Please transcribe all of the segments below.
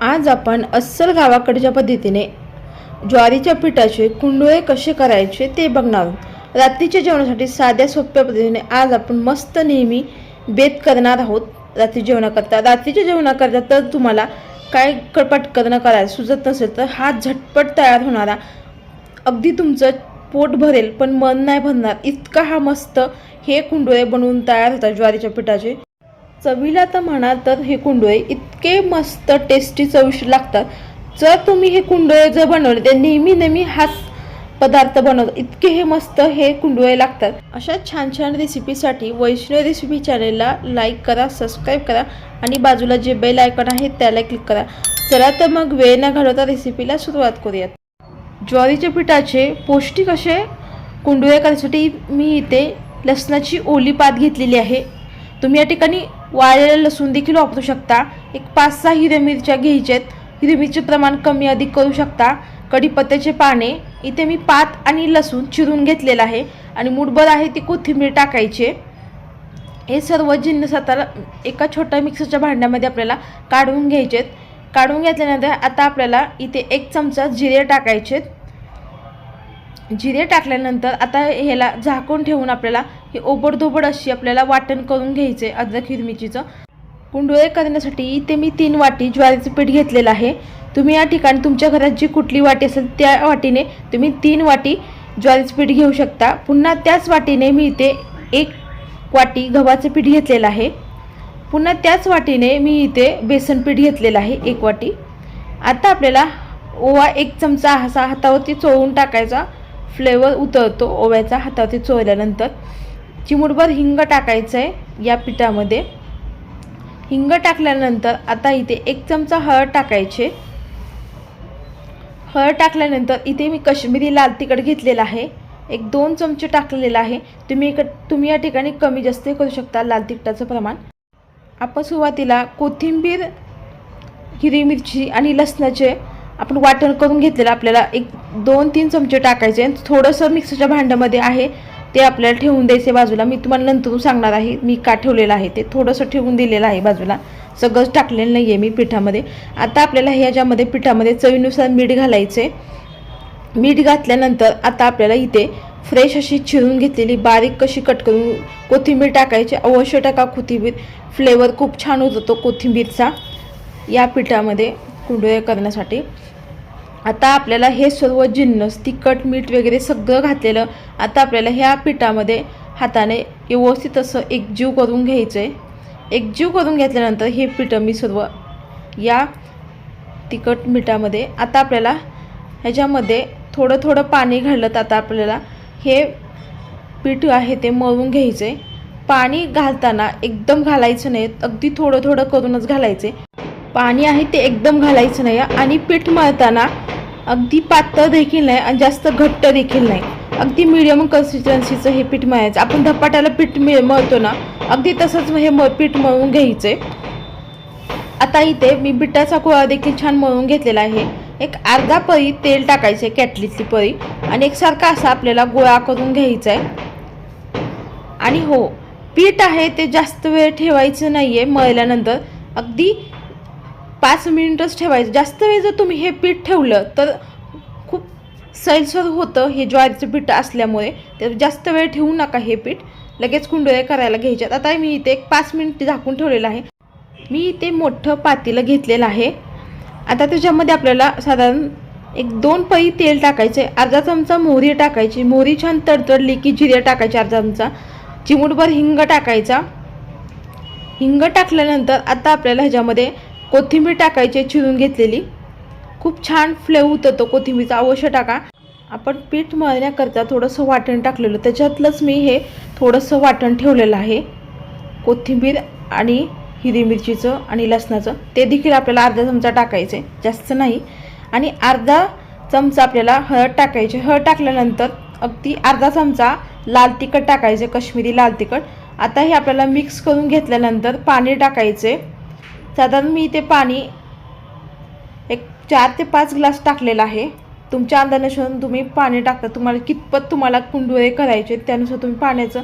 आज आपण अस्सल गावाकडच्या पद्धतीने ज्वारीच्या पिठाचे कुंडोळे कसे करायचे ते बघणार आहोत. रात्रीच्या जेवणासाठी साध्या सोप्या पद्धतीने आज आपण मस्त नेहमी बेत करणार आहोत रात्री जेवणाकरता. रात्रीच्या जेवणाकरता तर तुम्हाला काय क- पटकन करायला सुचत नसेल तर हा झटपट तयार होणारा अगदी तुमचं पोट भरेल पण मन नाही भरणार. इतका हा मस्त हे कुंडोळे बनवून तयार होतात ज्वारीच्या पिठाचे. चवीला तर म्हणाल तर हे कुंडोळे इतके मस्त टेस्टी चविष्ट लागतात. जर तुम्ही हे कुंडोळे जर बनवले तर नेहमी नेहमी हाच पदार्थ बनवतात इतके हे मस्त हे कुंडोळे लागतात. अशा छान छान रेसिपीसाठी वैष्णव रेसिपी चॅनेलला लाईक करा सबस्क्राईब करा आणि बाजूला जे बेल आयकॉन आहे त्याला क्लिक करा. चला तर मग वेळ न घालवता रेसिपीला सुरुवात करूयात. ज्वारीच्या पिठाचे पौष्टिक असे कुंडोळे करण्यासाठी मी इथे लसणाची ओली पात घेतलेली आहे. तुम्ही या ठिकाणी वाळलेलं लसूण देखील वापरू शकता. एक पाच सहा हिरव्या मिरच्या घ्यायच्यात. हिरवी मिरचे प्रमाण कमी अधिक करू शकता. कढीपत्त्याचे पाने. इथे मी पात आणि लसूण चिरून घेतलेलं आहे आणि मुठभर आहे ती कोथिंबीर टाकायचे. हे सर्व जिन्नस आता एका छोट्या मिक्सरच्या भांड्यामध्ये आपल्याला काढून घ्यायचे आहेत काढून घेतल्यानंतर आता आपल्याला इथे एक चमचा जिरे टाकायचे जिरे टाकल्यानंतर आता ह्याला झाकून ठेवून आपल्याला हे ओबडधोबड अशी आपल्याला वाटण करून घ्यायचे अद्रक हिरमिचीचं. कुंडोळे करण्यासाठी इथे मी तीन वाटी ज्वारीचं पीठ घेतलेलं आहे. तुम्ही या ठिकाणी तुमच्या घरात जी कुठली वाटी असेल त्या वाटीने तुम्ही तीन वाटी ज्वारीचं पीठ घेऊ शकता. पुन्हा त्याच वाटीने मी इथे एक वाटी गव्हाचं पीठ घेतलेलं आहे. पुन्हा त्याच वाटीने मी इथे बेसन पीठ घेतलेलं आहे एक वाटी. आता आपल्याला ओवा एक चमचा असा हातावरती चोळून टाकायचा. फ्लेवर उतरतो ओव्याचा हातावरती चोळल्यानंतर. चिमुटभर हिंग टाकायचं आहे या पिठामध्ये. हिंग टाकल्यानंतर आता इथे एक चमचा हळद टाकायचे. हळद टाकल्यानंतर इथे मी कश्मीरी लाल तिखट घेतलेलं आहे. एक दोन चमचे टाकलेलं आहे. तुम्ही इकड तुम्ही या ठिकाणी कमी जास्त करू शकता लाल तिखटाचं प्रमाण. आपण सुरुवातीला कोथिंबीर हिरवी मिरची आणि लसणाचे आपण वाटण करून घेतलेलं आपल्याला एक दोन तीन चमचे टाकायचे आणि थोडंसं मिक्सरच्या भांड्यामध्ये आहे ते आपल्याला ठेवून द्यायचे बाजूला. मी तुम्हाला नंतर सांगणार आहे मी का ठेवलेलं आहे ते थोडंसं ठेवून दिलेलं आहे बाजूला. सगळंच टाकलेलं नाही आहे मी पिठामध्ये. आता आपल्याला ह्याच्यामध्ये पिठामध्ये चवीनुसार मीठ घालायचे मीठ घातल्यानंतर आता आपल्याला इथे फ्रेश अशी चिरून घेतलेली बारीक कशी कट करून कोथिंबीर टाकायची. अवश्य टाका कोथिंबीर. फ्लेवर खूप छान होत होतो कोथिंबीरचा. या पिठामध्ये कुंडोळे करण्यासाठी. आता आपल्याला हे सर्व जिन्नस तिखट मीठ वगैरे सगळं घातलेलं आता आपल्याला ह्या पिठामध्ये हाताने व्यवस्थित असं एकजीव करून घ्यायचं आहे एकजीव करून घेतल्यानंतर हे पिठं मी सर्व या तिखट मिठामध्ये आता आपल्याला ह्याच्यामध्ये थोडं थोडं पाणी घालत आता आपल्याला हे पीठ आहे ते मळून घ्यायचं आहे पाणी घालताना एकदम घालायचं नाही अगदी थोडं थोडं करूनच घालायचे पाणी आहे ते एकदम घालायचं नाही आणि पीठ मळताना अगदी पातळ देखील नाही आणि जास्त घट्ट देखील नाही. अगदी मिडियम कन्सिस्टन्सीचं हे पीठ मळायचं. आपण धपाट्याला पीठ मिळ मळतो ना अगदी तसंच हे म पीठ मळून घ्यायचं आहे आता इथे मी बिटाचा गोळा देखील छान मळून घेतलेला आहे. एक अर्धा पळी तेल टाकायचं आहे कॅटलीतली पळी. आणि एकसारखा असा आपल्याला गोळा करून घ्यायचा आहे आणि हो पीठ आहे ते जास्त वेळ ठेवायचं नाही आहे मळल्यानंतर. अगदी पाच मिनिटच ठेवायचं. जास्त वेळ जर तुम्ही हे पीठ ठेवलं तर खूप सैलसर होतं हे ज्वारीचं पीठ असल्यामुळे. तर जास्त वेळ ठेवू नका हे पीठ. लगेच कुंडोळे करायला घ्यायच्यात. आता मी इथे एक पाच मिनिट झाकून ठेवलेलं आहे. मी इथे मोठं पातेलं घेतलेलं आहे. आता त्याच्यामध्ये आपल्याला साधारण एक दोन पई तेल टाकायचे. अर्धा चमचा मोहरी टाकायची. मोहरी छान तडतडली की जिरे टाकायचे अर्धा चमचा. चिमूटभर हिंग टाकायचा. हिंग टाकल्यानंतर आता आपल्याला ह्याच्यामध्ये कोथिंबीर टाकायची चिरून घेतलेली. खूप छान फ्लेवर उतरतो कोथिंबीरचा अवश्य टाका. आपण पीठ मळण्याकरता थोडंसं वाटण टाकलेलं. त्याच्यातलंच मी हे थोडंसं वाटण ठेवलेलं आहे. कोथिंबीर आणि हिरवी मिरचीचं आणि लसणाचं ते देखील आपल्याला अर्धा चमचा टाकायचं आहे जास्त नाही. आणि अर्धा चमचा आपल्याला हळद टाकायची. हळद टाकल्यानंतर अगदी अर्धा चमचा लाल तिखट टाकायचे कश्मीरी लाल तिखट. आता हे आपल्याला मिक्स करून घेतल्यानंतर पाणी टाकायचे. साधारण मी इथे पाणी एक चार ते पाच ग्लास टाकलेला आहे. तुमच्या अंदाजानुसार तुम्ही पाणी टाकता तुम्हाला कितपत तुम्हाला कुंडुळे करायचे त्यानुसार तुम्ही पाण्याचं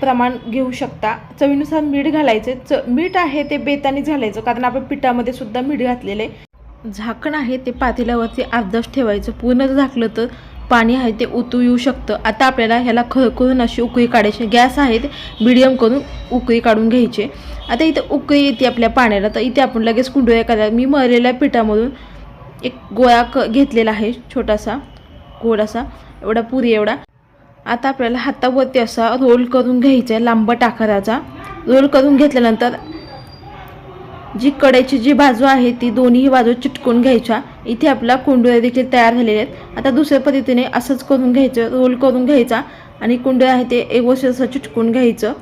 प्रमाण घेऊ शकता. चवीनुसार मीठ घालायचे च मीठ आहे ते बेतानी घालायचं कारण आपण पिठामध्ये सुद्धा मीठ घातलेलं आहे. झाकण आहे ते पातेल्यावरती अर्धच ठेवायचं पूर्ण जर झाकलं तर पाणी आहे ते उतू येऊ शकतं. आता आपल्याला ह्याला खळखळून अशी उकळी काढायची. गॅस आहे ते मिडियम करून उकळी काढून घ्यायचे. आता इथे उकळी येते आपल्या पाण्याला तर इथे आपण लगेच कुंडोळ्या करायला मी मरलेल्या पिठामधून एक गोळा क घेतलेला आहे छोटासा गोडासा एवढा पुरी एवढा. आता आपल्याला हातावरती असा रोल करून घ्यायचा आहे लांबट आकाराचा रोल करून घेतल्यानंतर जी कड्याची जी बाजू आहे ती दोन्ही बाजू चिटकून घ्यायच्या. इथे आपला कुंडळ्या देखील तयार झालेले आहेत. आता दुसऱ्या पद्धतीने असंच करून घ्यायचं रोल करून घ्यायचा आणि कुंडळ आहे ते एक वर्ष असं चिटकून घ्यायचं.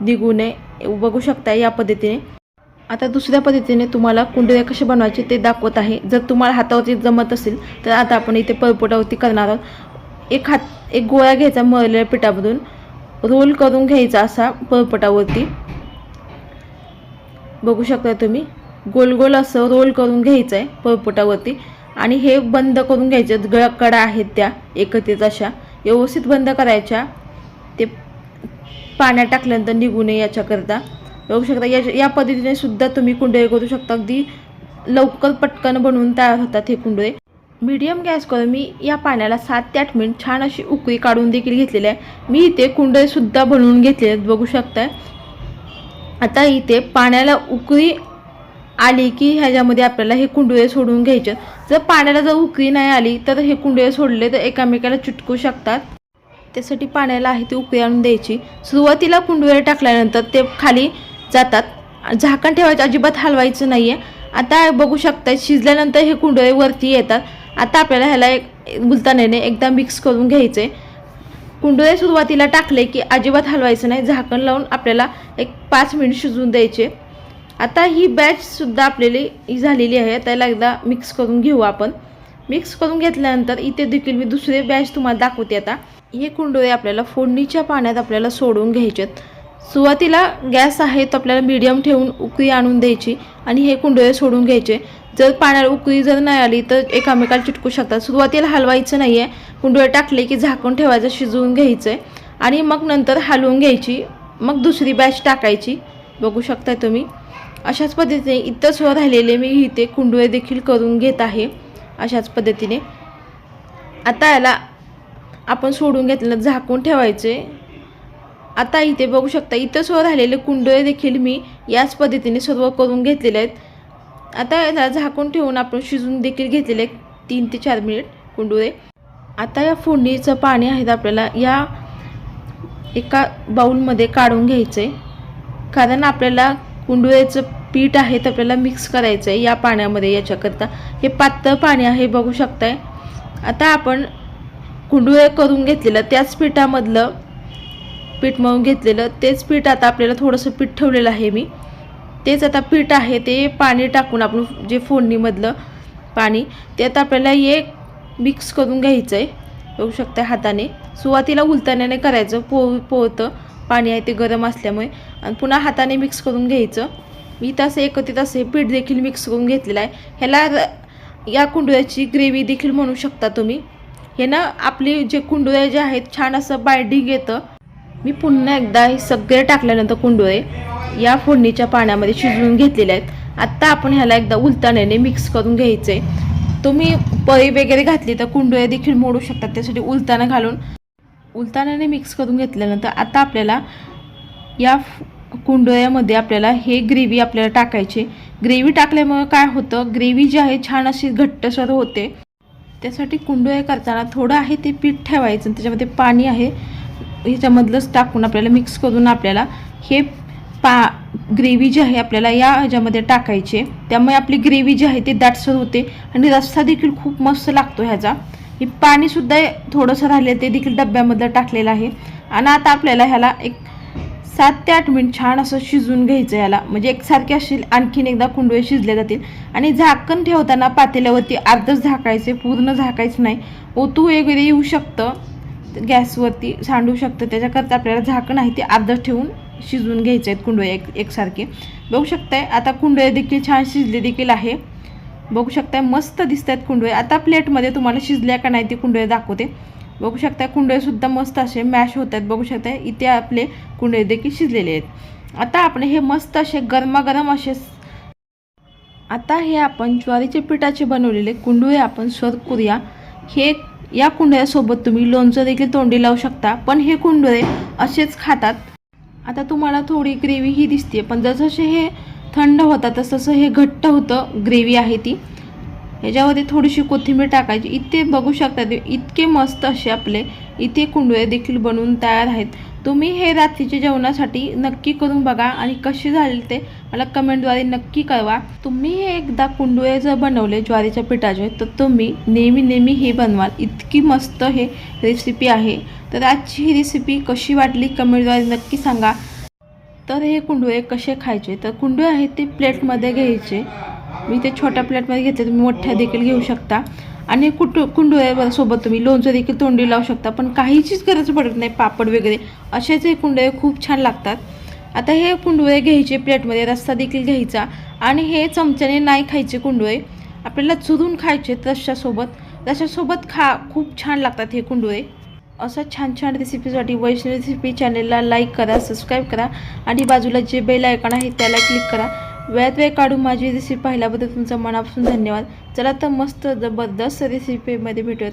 दिगू नये बघू शकता या पद्धतीने. आता दुसऱ्या पद्धतीने तुम्हाला कुंडळ्या कसे बनवायचे ते दाखवत आहे. जर तुम्हाला हातावरती जमत असेल तर आता आपण इथे पळपोटावरती करणार आहोत. एक हात एक गोळा घ्यायचा मळलेल्या पिठामधून. रोल करून घ्यायचा असा पळपटावरती. बघू शकता तुम्ही. गोल गोल असं रोल करून घ्यायचं आहे पळपटावरती. आणि हे बंद करून घ्यायचे. गळा कडा आहेत त्या एकत्रित अशा. व्यवस्थित बंद करायच्या. ते पाण्यात टाकल्यानंतर निघू नये याच्याकरता. बघू शकता या या पद्धतीने सुद्धा तुम्ही कुंडळे करू शकता. अगदी लवकर पटकन बनवून तयार होतात हे कुंडळे. मीडियम गॅस करून मी या पाण्याला सात ते आठ मिनिट छान अशी उकळी काढून देखील घेतलेली आहे. मी इथे कुंडळेसुद्धा बनवून घेतलेले आहेत. बघू शकताय. आता इथे पाण्याला उकळी आली की ह्याच्यामध्ये आपल्याला हे कुंडुळे सोडून घ्यायचे. जर पाण्याला जर उकळी नाही आली तर हे कुंडुळे सोडले तर एकामेकाला चिटकू शकतात. त्यासाठी पाण्याला आहे ती उकळी आणून द्यायची. सुरुवातीला कुंडुळे टाकल्यानंतर ते खाली जातात. झाकण ठेवायचं अजिबात हलवायचं नाही आहे आता बघू शकता शिजल्यानंतर हे कुंडळे वरती येतात. आता आपल्याला ह्याला एक गुलतानेने एकदा मिक्स करून घ्यायचं आहे कुंडळे सुरुवातीला टाकले की अजिबात हलवायचं नाही. झाकण लावून आपल्याला एक पाच मिनिट शिजवून द्यायचे. आता ही बॅचसुद्धा आपल्याला ही झालेली आहे. त्याला एकदा मिक्स करून घेऊ आपण. मिक्स करून घेतल्यानंतर इथे देखील मी दुसरे बॅच तुम्हाला दाखवते आता. हे कुंडोळे आपल्याला फोडणीच्या पाण्यात आपल्याला सोडून घ्यायचे सुरुवातीला गॅस आहे तो आपल्याला मीडियम ठेवून उकळी आणून द्यायची आणि हे कुंडोळे सोडून घ्यायचे. जर पाण्याला उकळी जर नाही आली तर एकामेकाला चिटकू शकतात. सुरुवातीला हलवायचं नाही आहे कुंडोळे टाकले की झाकून ठेवायचं शिजवून घ्यायचं आहे आणि मग नंतर हलवून घ्यायची. मग दुसरी बॅच टाकायची. बघू शकता तुम्ही. अशाच पद्धतीने इतर स्वर राहिलेले मी इथे कुंडळे देखील करून घेत आहे. अशाच पद्धतीने. आता याला आपण सोडून घेतलेलं झाकून ठेवायचे. आता इथे बघू शकता इथं स्वर राहिलेले कुंडळे देखील मी याच पद्धतीने सर्व करून घेतलेले आहेत. आता याला झाकून ठेवून आपण शिजून देखील घेतलेले आहेत तीन ते चार मिनिट कुंडुळे आता या फोडणीचं पाणी आहे आपल्याला या एका बाऊलमध्ये काढून घ्यायचं आहे कारण आपल्याला कुंडुळेचं पीठ आहे ते आपल्याला मिक्स करायचं आहे या पाण्यामध्ये याच्याकरता. हे पातळ पाणी आहे बघू शकताय. आता आपण कुंडुळे करून घेतलेलं त्याच पिठामधलं पीठ मळून घेतलेलं तेच पीठ आता आपल्याला थोडंसं पीठ ठेवलेलं आहे मी. तेच आता पीठ आहे ते पाणी टाकून आपण जे फोडणीमधलं पाणी ते आता आपल्याला हे मिक्स करून घ्यायचं आहे बघू शकता हाताने. सुरुवातीला उलताण्याने करायचं पो पोहतं पाणी आहे ते गरम असल्यामुळे. आणि पुन्हा हाताने मिक्स करून घ्यायचं. मी तसं एकत्रित असं हे पीठ देखील मिक्स करून घेतलेलं आहे. ह्याला या कुंडुऱ्याची ग्रेव्ही देखील म्हणू शकता तुम्ही. हे ना आपली जे कुंडळे जे आहेत छान असं बायडिंग येतं. मी पुन्हा एकदा हे सगळे टाकल्यानंतर कुंडळे या फोडणीच्या पाण्यामध्ये शिजवून घेतलेले आहेत. आत्ता आपण ह्याला एकदा उलताण्याने मिक्स करून घ्यायचे तुम्ही पळी वगैरे घातली तर कुंडुळे देखील मोडू शकतात. त्यासाठी उलताना घालून उलताण्याने मिक्स करून घेतल्यानंतर आता आपल्याला या फ- कुंडळ्यामध्ये आपल्याला हे ग्रेव्ही आपल्याला टाकायचे. ग्रेव्ही टाकल्यामुळे काय होतं? ग्रेव्ही जी आहे छान अशी घट्टसर होते. त्यासाठी कुंडोळे करताना थोडं आहे ते पीठ ठेवायचं आणि त्याच्यामध्ये पाणी आहे. ह्याच्यामधलंच टाकून आपल्याला मिक्स करून आपल्याला हे पा ग्रेव्ही जी आहे आपल्याला या ह्याच्यामध्ये टाकायचे. त्यामुळे आपली ग्रेव्ही जी आहे ती दाटसर होते आणि रस्सा देखील खूप मस्त लागतो ह्याचा. हे पाणीसुद्धा थोडंसं राहिलं ते देखील डब्यामधलं टाकलेलं आहे. आणि आता आपल्याला ह्याला एक सात ते आठ मिनिट छान असं शिजवून घ्यायचं याला. म्हणजे एकसारखे असेल आणखीन एकदा कुंडवे शिजले जातील. आणि झाकण ठेवताना पातेल्यावरती अर्धच झाकायचे पूर्ण झाकायचं नाही. ओतू वगैरे येऊ शकतं. गॅसवरती सांडू शकतं. त्याच्याकरता आपल्याला झाकण आहे ते अर्धच ठेवून शिजवून घ्यायचे आहेत कुंडवे एक एकसारखे बघू शकताय आता कुंडळे देखील छान शिजले देखील आहे. बघू शकताय मस्त दिसत आहेत कुंडळे. आता प्लेटमध्ये तुम्हाला शिजल्या का नाही ते कुंडळे दाखवते. बघू शकता कुंडळे सुद्धा मस्त असे मॅश होत आहेत बघू शकता इथे आपले कुंडळे देखील शिजलेले आहेत. आता आपण हे मस्त असे गरमागरम असे आता हे आपण ज्वारीच्या पिठाचे बनवलेले कुंडुळे आपण सर्व करूया. हे या कुंडळ्यासोबत तुम्ही लोणचं देखील तोंडी लावू शकता पण हे कुंडुळे असेच खातात. आता तुम्हाला थोडी ग्रेव्ही ही दिसते पण जसं हे थंड होता तसं तसं हे घट्ट होतं ग्रेव्ही आहे ती. ह्याच्यामध्ये थोडीशी कोथिंबीर टाकायची. इथे बघू शकता ते इतके मस्त असे आपले इथे कुंडळे देखील बनवून तयार आहेत. तुम्ही हे रात्रीच्या जेवणासाठी नक्की करून बघा आणि कसे झाले ते मला कमेंटद्वारे नक्की कळवा. तुम्ही हे एकदा कुंडुळे जर बनवले ज्वारीच्या पिठाचे तर तुम्ही नेहमी नेहमी हे बनवाल. इतकी मस्त हे रेसिपी आहे. तर आजची ही रेसिपी कशी वाटली कमेंटद्वारे नक्की सांगा. तर हे कुंडुळे कसे खायचे? तर कुंडुळे आहेत ते प्लेटमध्ये घ्यायचे. मी ते छोट्या प्लेटमध्ये घेतले तुम्ही मोठ्या देखील घेऊ शकता. आणि कुटू कुंडुळे सोबत तुम्ही लोणचं देखील तोंडी लावू शकता पण काहीचीच गरज पडत नाही पापड वगैरे. असेच हे कुंडुळे खूप छान लागतात. आता हे कुंडुळे घ्यायचे प्लेटमध्ये रस्सा देखील घ्यायचा. आणि हे चमच्याने नाही खायचे कुंडुळे. आपल्याला चुरून खायचे रश्श्यासोबत रश्श्यासोबत खा खूप छान लागतात हे कुंडुळे. असं छान छान रेसिपीसाठी वैष्णवी रेसिपी चॅनेलला लाईक करा सबस्क्राईब करा आणि बाजूला जे बेल आयकॉन आहे त्याला क्लिक करा. वेळात वेळ काढून माझी रेसिपी पाहिल्याबद्दल तुमचं मनापासून धन्यवाद. चला तर मस्त जबरदस्त रेसिपीमध्ये भेटूया